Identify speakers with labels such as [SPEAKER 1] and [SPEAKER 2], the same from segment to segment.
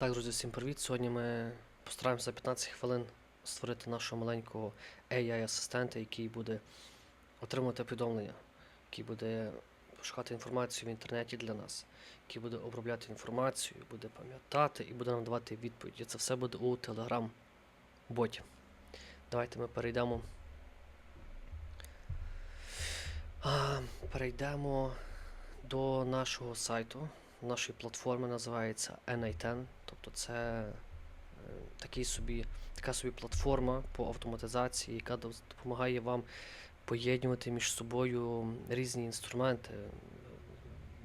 [SPEAKER 1] Так, друзі, всім привіт. Сьогодні ми постараємося за 15 хвилин створити нашого маленького AI-асистента, який буде отримувати повідомлення, який буде шукати інформацію в інтернеті для нас, який буде обробляти інформацію, буде пам'ятати і буде нам давати відповіді. Це все буде у Telegram-боті. Давайте ми перейдемо. Перейдемо до нашого сайту нашої платформи називається NI10, тобто це е, такий собі, така собі платформа по автоматизації, яка допомагає вам поєднувати між собою різні інструменти,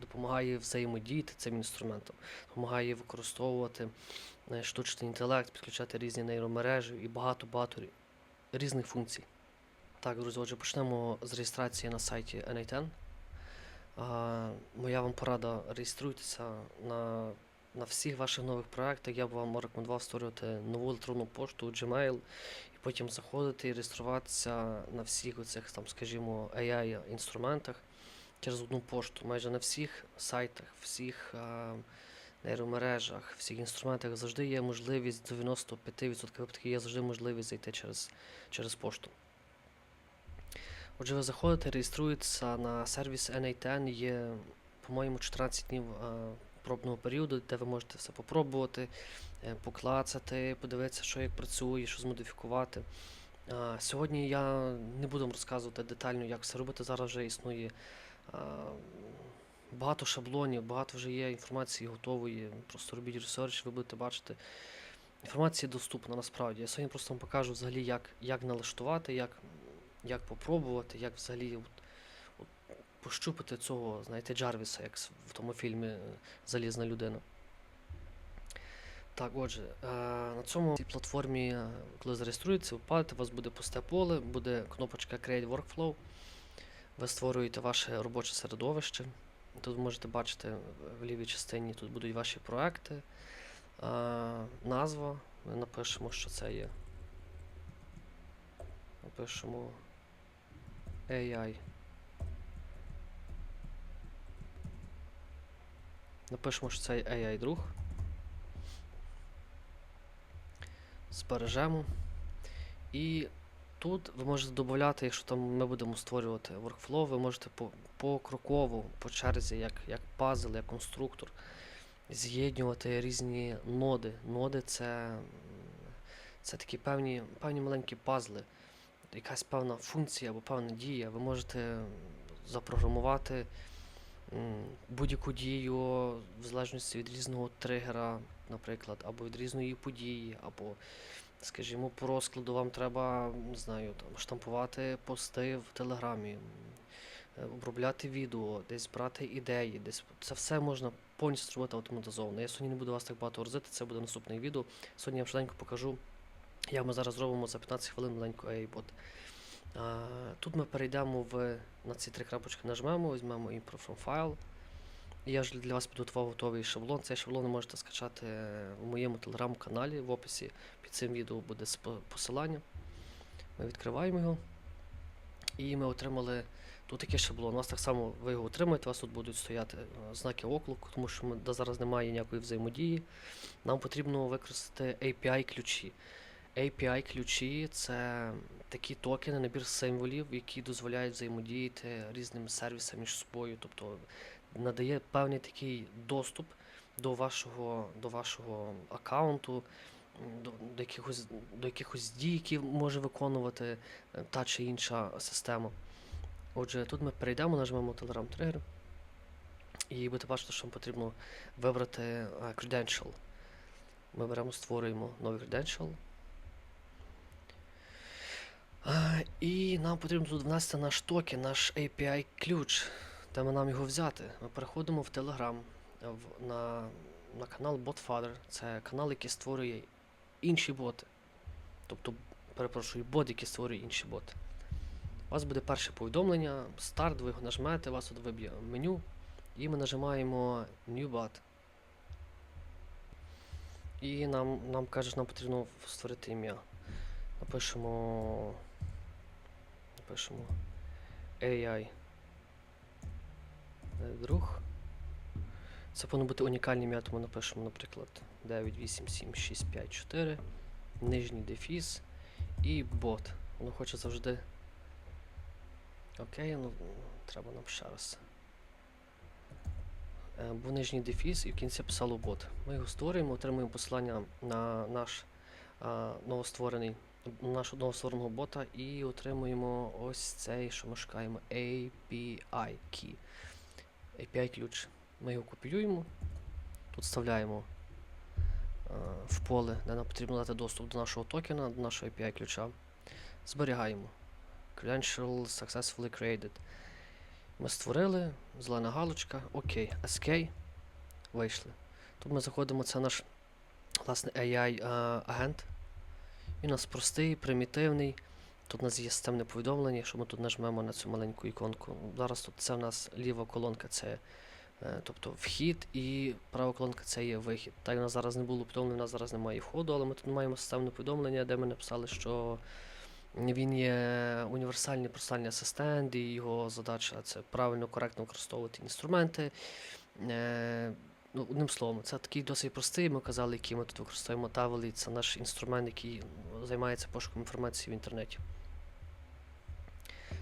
[SPEAKER 1] допомагає взаємодіяти цим інструментом, допомагає використовувати е, штучний інтелект, підключати різні нейромережі і багато-багато різних функцій. Так, друзі, отже, почнемо з реєстрації на сайті NI10. Моя вам порада реєструйтеся на, на всіх ваших нових проєктах. Я б вам рекомендував створювати нову електронну пошту Gmail і потім заходити і реєструватися на всіх оцих, там, скажімо, AI-інструментах через одну пошту. Майже на всіх сайтах, всіх а, нейромережах, всіх інструментах завжди є можливість 95% випадків є завжди можливість зайти через, через пошту. Отже, ви заходите, реєструєтеся на сервіс NA10, є, по-моєму, 14 днів е, пробного періоду, де ви можете все попробувати, е, поклацати, подивитися, що як працює, що змодифікувати. Сьогодні я не буду розказувати детально, як все робити. Зараз вже існує багато шаблонів, багато вже є інформації готової. Просто робіть ресерч, ви будете бачити. Інформація доступна насправді. Я сьогодні просто вам покажу взагалі, як, як налаштувати, як як попробувати, як взагалі от, от, пощупати цього, знаєте, Джарвіса, як в тому фільмі е, Залізна людина. Так, отже, е, на цьому цій платформі, е, коли зареєструєтеся, ви падаєте, у вас буде пусте поле, буде кнопочка Create Workflow. Ви створюєте ваше робоче середовище. Тут можете бачити в лівій частині тут будуть ваші проекти, назва. Ми напишемо, що це є. Напишемо AI. Напишемо, що це AI друг. Збережемо. І тут ви можете додати, якщо там ми будемо створювати workflow, ви можете по, покроково, по черзі, як, як пазл, як конструктор, з'єднувати різні ноди. Ноди це, це такі певні, певні маленькі пазли якась певна функція або певна дія, ви можете запрограмувати будь-яку дію в залежності від різного тригера, наприклад, або від різної події, або, скажімо, по розкладу вам треба, не знаю, там, штампувати пости в Телеграмі, е, обробляти відео, десь брати ідеї, десь це все можна повністю зробити автоматизовано. Я сьогодні не буду вас так багато розити, це буде наступне відео. Сьогодні я вам швиденько покажу. Як ми зараз зробимо за 15 хвилин маленьку AI-бот. Тут ми перейдемо в, на ці три крапочки нажмемо, візьмемо Import from File. Я ж для вас підготував готовий шаблон. Цей шаблон можете скачати в моєму телеграм-каналі. В описі під цим відео буде посилання. Ми відкриваємо його. І ми отримали тут такий шаблон. У вас так само ви його отримаєте, у вас тут будуть стояти е, знаки оклику, тому що ми, зараз немає ніякої взаємодії. Нам потрібно використати API-ключі. API-ключі це такі токени, набір символів, які дозволяють взаємодіяти різним сервісам між собою. Тобто надає певний такий доступ до вашого, до вашого аккаунту, до, до, якихось, до якихось дій, які може виконувати е, та чи інша система. Отже, тут ми перейдемо, нажмемо Telegram Trigger, і будете бачити, що нам потрібно вибрати е, credential. Ми беремо, створюємо новий credential. І нам потрібно тут внести наш токен, наш API ключ, де ми нам його взяти. Ми переходимо в Telegram в, на, на канал BotFather. Це канал, який створює інші боти. Тобто, перепрошую, бот, який створює інші боти. У вас буде перше повідомлення, старт, ви його нажмете, у вас тут виб'є меню, і ми нажимаємо New Bot. І нам, нам каже, нам потрібно створити ім'я. Напишемо. Напишемо AI. е, Друг. Це повинно бути унікальне ім'я, тому напишемо, наприклад, 987654, нижній дефіс і бот. Воно хоче завжди. Окей, ну треба нам ще раз. Е, Був нижній дефіс і в кінці писало бот. Ми його створюємо, отримуємо посилання на наш а, новостворений, нашого новоствореного бота і отримуємо ось цей, що ми шукаємо, API key. API ключ. Ми його копіюємо, тут вставляємо а, в поле, де нам потрібно дати доступ до нашого токена, до нашого API ключа. Зберігаємо. Credential successfully created. Ми створили, зелена галочка, окей, SK, вийшли. Тут ми заходимо, це наш власне AI-агент. Він у нас простий, примітивний. Тут у нас є системне повідомлення, якщо ми тут нажмемо на цю маленьку іконку. Зараз тут це у нас ліва колонка, це е, тобто вхід, і права колонка це є вихід. Так, у нас зараз не було повідомлення, у нас зараз немає входу, але ми тут маємо системне повідомлення, де ми написали, що він є універсальний простальний асистент, і його задача це правильно, коректно використовувати інструменти. Е, ну, одним словом, це такий досить простий, ми казали, який ми тут використовуємо Тавелі. Це наш інструмент, який займається пошуком інформації в інтернеті.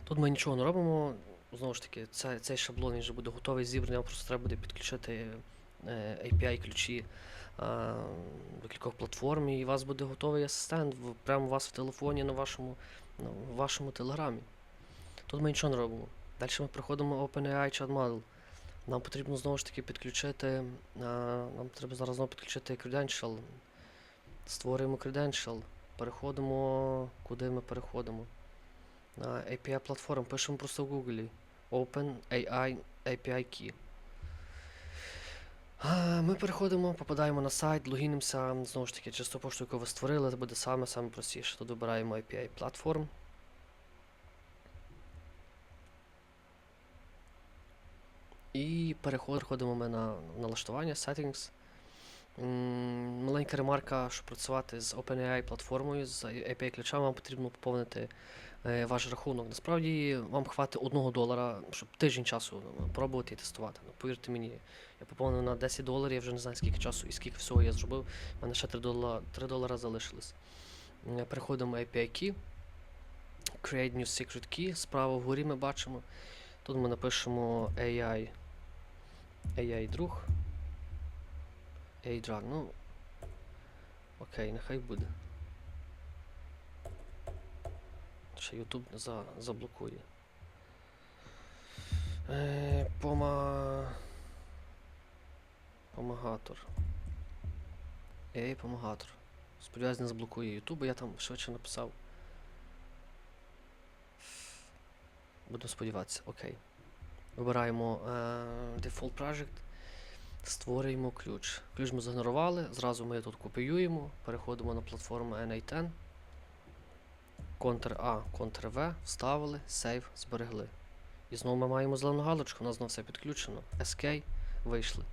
[SPEAKER 1] Тут ми нічого не робимо. Знову ж таки, це, цей шаблон вже буде готовий, зібраний, вам просто треба буде підключити е, API-ключі до кількох платформ, і у вас буде готовий асистент прямо у вас в телефоні на вашому, на вашому телеграмі. Тут ми нічого не робимо. Далі ми приходимо OpenAI Chat Model. Нам потрібно знову ж таки підключити. А, нам треба зараз знову підключити credential. Створюємо credential. Переходимо. Куди ми переходимо? На API платформ. Пишемо просто в Google. OpenAI API Key. Ми переходимо, попадаємо на сайт, логінимося, знову ж таки, через ту пошту, яку ви створили, це буде саме саме простіше. Тут вибираємо API платформ. І переходимо ми на налаштування, settings. Маленька ремарка, щоб працювати з OpenAI платформою, з API ключами, вам потрібно поповнити е, ваш рахунок. Насправді вам хватить 1 долара, щоб тиждень часу ну, пробувати і тестувати. Ну, повірте мені, я поповнив на 10 доларів, я вже не знаю скільки часу і скільки всього я зробив. У мене ще 3 долара, 3 долара залишилось. Е, Переходимо API Key. Create New Secret Key. Справа вгорі ми бачимо. Тут ми напишемо AI. AI друг. AI drag. Ну. Окей, нехай буде. Ще YouTube за, заблокує. Е, пома... Помагатор. AI помагатор. Сподіваюсь, не заблокує YouTube, я там швидше написав. Буду сподіватися, окей. Вибираємо е, Default Project, створюємо ключ. Ключ ми згенерували, зразу ми тут копіюємо, переходимо на платформу NA10. Ctrl-A, Ctrl-V, вставили, Save, зберегли. І знову ми маємо зелену галочку, у нас знову все підключено. SK, вийшли.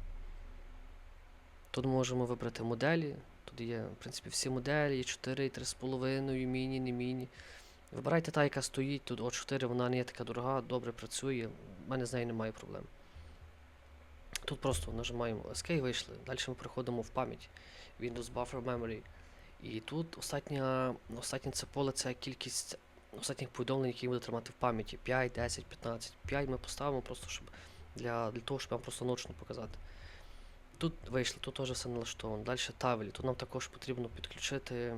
[SPEAKER 1] Тут можемо вибрати моделі. Тут є, в принципі, всі моделі, є 4, 3,5, міні, не міні. Вибирайте та, яка стоїть, тут O4, вона не є така дорога, добре працює, в мене з нею немає проблем. Тут просто нажимаємо Escape, вийшли. Далі ми переходимо в пам'ять. Windows Buffer Memory. І тут остатня, остатнє це поле це кількість останніх повідомлень, які буде тримати в пам'яті. 5, 10, 15. 5 ми поставимо просто, щоб для, для того, щоб вам просто ночно показати. Тут вийшли, тут теж все налаштовано. Далі тавелі. Тут нам також потрібно підключити.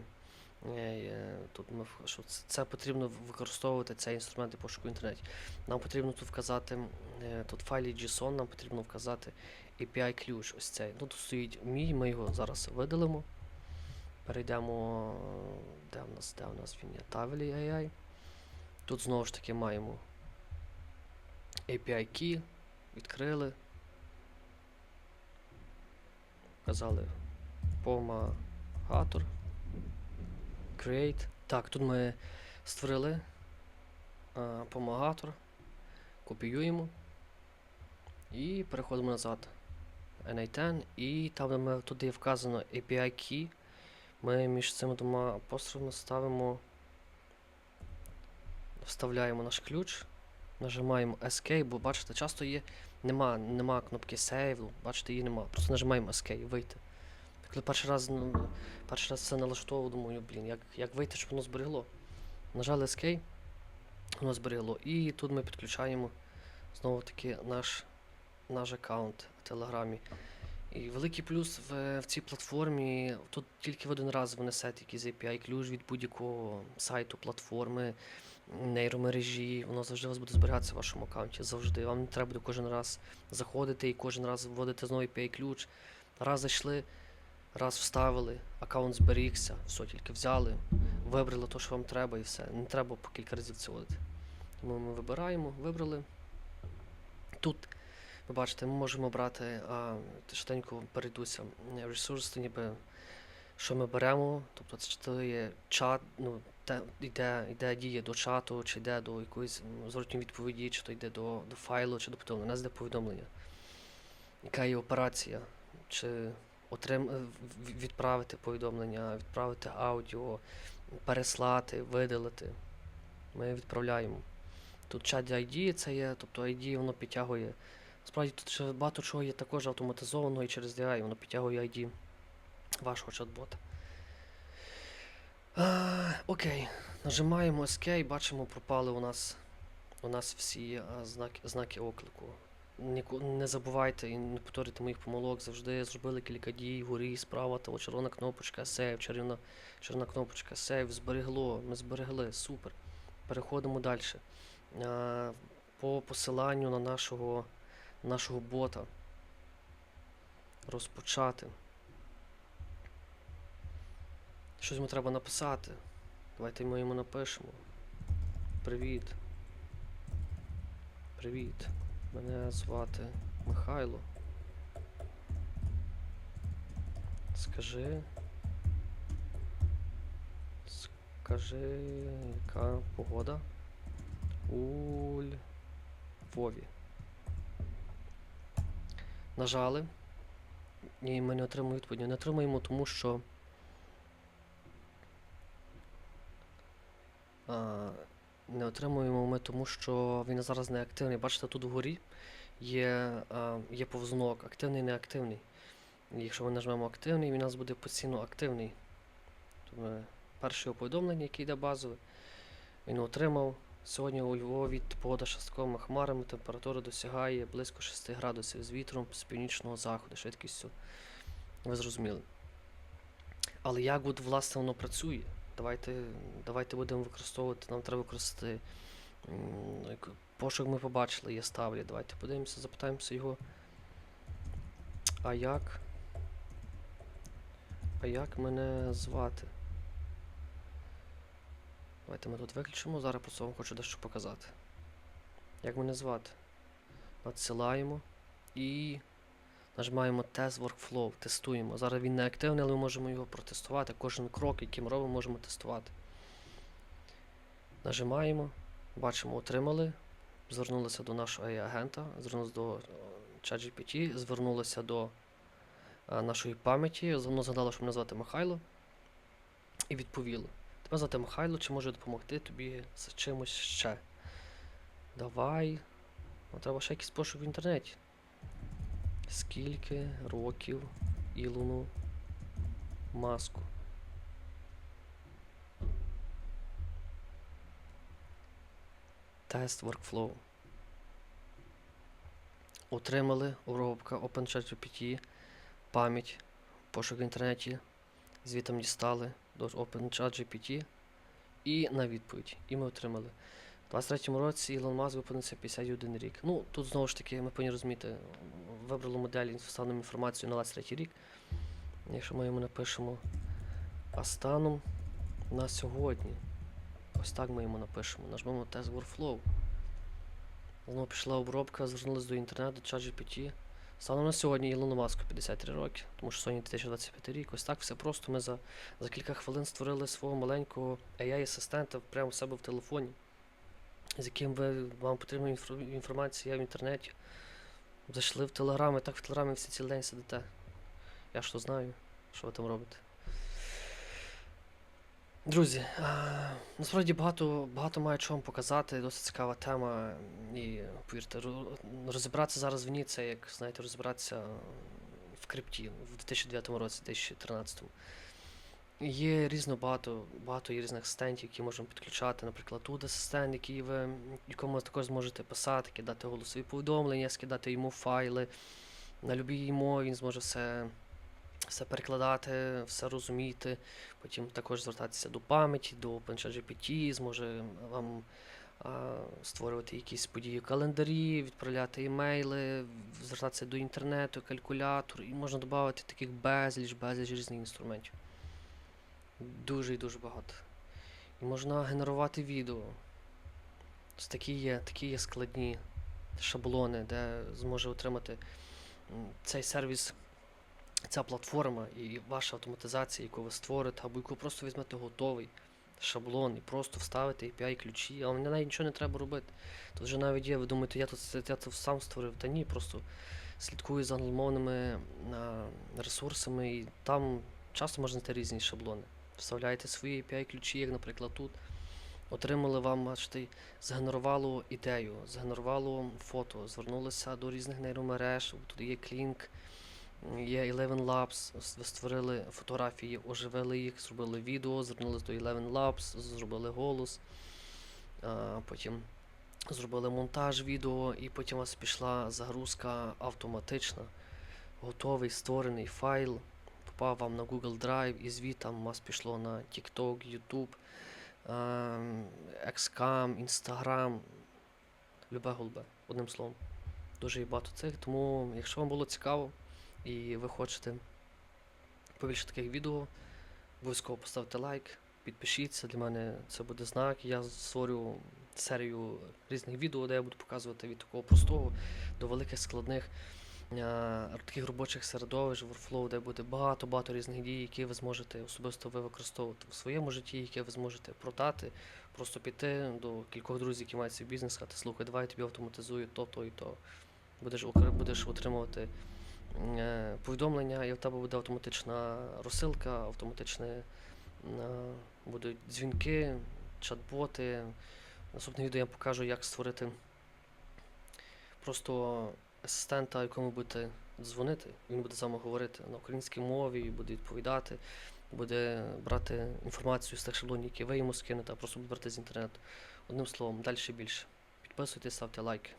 [SPEAKER 1] Е, е, Тут ми, що це, потрібно використовувати цей інструмент пошуку в інтернеті. Нам потрібно тут вказати, е, тут файлі JSON нам потрібно вказати API ключ. Ось цей. Ну, тут стоїть мій, ми його зараз видалимо. Перейдемо. Де в нас, де в нас він є? Тавелі AI. Тут знову ж таки маємо API key. Відкрили. Вказали помагатор. Create. Так, тут ми створили а, помагатор. Копіюємо. І переходимо назад. NA10. І там, ми туди вказано API key. Ми між цими двома апострофами ставимо. Вставляємо наш ключ. Нажимаємо Escape, бо бачите, часто є Нема, нема кнопки Save, бачите, її нема. Просто нажимаємо Escape, вийти. Коли перший раз, ну, перший раз це налаштовував, думаю, блін, як, як вийти, щоб воно зберегло. Нажали Escape, воно зберегло. І тут ми підключаємо знову таки наш, наш аккаунт в Телеграмі. І великий плюс в, в цій платформі, тут тільки в один раз ви несете якийсь API ключ від будь-якого сайту, платформи, нейромережі, воно завжди у вас буде зберігатися в вашому аккаунті. Завжди. Вам не треба буде кожен раз заходити і кожен раз вводити знову API ключ. Раз зайшли, раз вставили, аккаунт зберігся, все, тільки взяли, вибрали те, що вам треба, і все. Не треба по кілька разів це вводити. Тому ми вибираємо, вибрали. Тут, ви бачите, ми можемо брати, а, швиденько перейдуся, е, то ніби, що ми беремо, тобто це то є чат, ну, те, йде, йде дія до чату, чи йде до якоїсь зворотньої відповіді, чи то йде до, до файлу, чи до повідомлення. У нас йде повідомлення. Яка є операція, чи отрим... е, відправити повідомлення, відправити аудіо, переслати, видалити. Ми відправляємо. Тут чат ID це є, тобто ID воно підтягує. Справді тут ще багато чого є також автоматизованого і через DI воно підтягує ID вашого чат-бота. Окей, нажимаємо Escape, бачимо, пропали у нас, у нас всі а, знаки, знаки оклику. Не забувайте і не повторюйте моїх помилок, завжди зробили кілька дій, вгорі, справа, от червона кнопочка Save, червона, червона кнопочка Save, зберегло, ми зберегли, супер. Переходимо далі. По посиланню на нашого, нашого бота. Розпочати. Щось йому треба написати. Давайте ми йому напишемо. Привіт. Привіт. Мене звати Михайло. Скажи. Скажи, яка погода у Львові. Нажали. Ні, ми не отримуємо відповіді. Не отримуємо, тому що. А, не отримуємо ми, тому що він зараз не активний. Бачите, тут вгорі є, є повзунок активний, неактивний. Якщо ми нажмемо активний, він у нас буде постійно активний. Ми перше його повідомлення, яке йде базове. Він отримав. Сьогодні у Львові погода з хмарами, температура досягає близько 6 градусів з вітром з північного заходу, швидкістю. Ви зрозуміли. Але як от, власне воно працює? Давайте, давайте будемо використовувати, нам треба використати пошук ми побачили, є ставлі. Давайте подивимося, запитаємося його. А як? А як мене звати? Давайте ми тут виключимо, зараз просто вам хочу дещо показати. Як мене звати? Надсилаємо і нажимаємо Test Workflow, тестуємо. Зараз він не активний, але ми можемо його протестувати. Кожен крок, який ми робимо, можемо тестувати. Нажимаємо, бачимо, отримали. Звернулися до нашого AI-агента, звернулися до е, ChatGPT, звернулися до е, нашої пам'яті, воно згадало, що мене звати Михайло, і відповіло. Тебе звати Михайло, чи може допомогти тобі з чимось ще? Давай. Ну, треба ще якийсь пошук в інтернеті. Скільки років Ілону Маску? Тест workflow. Отримали обробка OpenChatGPT, пам'ять, пошук в інтернеті. Звітом дістали до OpenChatGPT і на відповідь. І ми отримали. У 23-му році Ілон Маск виповнився 51 рік. Ну, тут знову ж таки, ми повинні розуміти, вибрали модель, вставимо інформацію на 23 рік. Якщо ми йому напишемо а станом на сьогодні. Ось так ми йому напишемо. Нажмемо тест Workflow. Знову пішла обробка, звернулися до інтернету, ChatGPT. Станом на сьогодні Ілону Маску 53 роки, тому що сьогодні 2025 рік. Ось так все просто. Ми за, за кілька хвилин створили свого маленького AI-асистента прямо в себе в телефоні, з яким ви, вам потрібна інфо- інформація в інтернеті. Зайшли в Телеграм, і так в Телеграмі всі цілий день сидите. Я ж то знаю, що ви там робите. Друзі, е, насправді багато, багато маю чого вам показати, досить цікава тема. І повірте, розібратися зараз в ній це як, знаєте, розібратися в крипті в 2009 році, 2013. Є різно багато, багато є різних асистентів, які можемо підключати. Наприклад, тут асистент, який ви, якому також зможете писати, кидати голосові повідомлення, скидати йому файли на любій мові, він зможе все, все перекладати, все розуміти. Потім також звертатися до пам'яті, до OpenChatGPT, зможе вам а, створювати якісь події в календарі, відправляти імейли, звертатися до інтернету, калькулятор, і можна додати таких безліч, безліч різних інструментів. Дуже і дуже багато. І можна генерувати відео. Такі є, такі є складні шаблони, де зможе отримати цей сервіс, ця платформа і ваша автоматизація, яку ви створите, або яку просто візьмете готовий шаблон і просто вставите API ключі, а мені навіть нічого не треба робити. Тут вже навіть є, ви думаєте, я тут я це сам створив. Та ні, просто слідкую за англомовними ресурсами, і там часто можна знайти різні шаблони. Вставляєте свої API ключі, як, наприклад, тут. Отримали вам, бачите, згенерувало ідею, згенерувало фото, звернулися до різних нейромереж, тут є Клінк, є Eleven Labs, ви створили фотографії, оживили їх, зробили відео, звернулися до Eleven Labs, зробили голос, а, потім зробили монтаж відео, і потім у вас пішла загрузка автоматична, готовий створений файл, попав вам на Google Drive, і звідти у вас пішло на TikTok, YouTube, ем, Xcam, Instagram, любе голубе, одним словом. Дуже є багато цих, тому якщо вам було цікаво і ви хочете побільше таких відео, обов'язково поставте лайк, підпишіться, для мене це буде знак. Я створю серію різних відео, де я буду показувати від такого простого до великих складних таких робочих середовищ, workflow, де буде багато-багато різних дій, які ви зможете особисто ви використовувати в своєму житті, які ви зможете продати, просто піти до кількох друзів, які мають свій бізнес, сказати, слухай, давай я тобі автоматизую то, то і то. Будеш, будеш отримувати е, повідомлення, і в тебе буде автоматична розсилка, автоматичне е, будуть дзвінки, чат-боти. Наступне відео я покажу, як створити просто асистента, якому будете дзвонити. Він буде з вами говорити на українській мові, буде відповідати, буде брати інформацію з тих шаблонів, які ви йому скинете, а просто буде брати з інтернету. Одним словом, далі більше. Підписуйтесь, ставте лайки.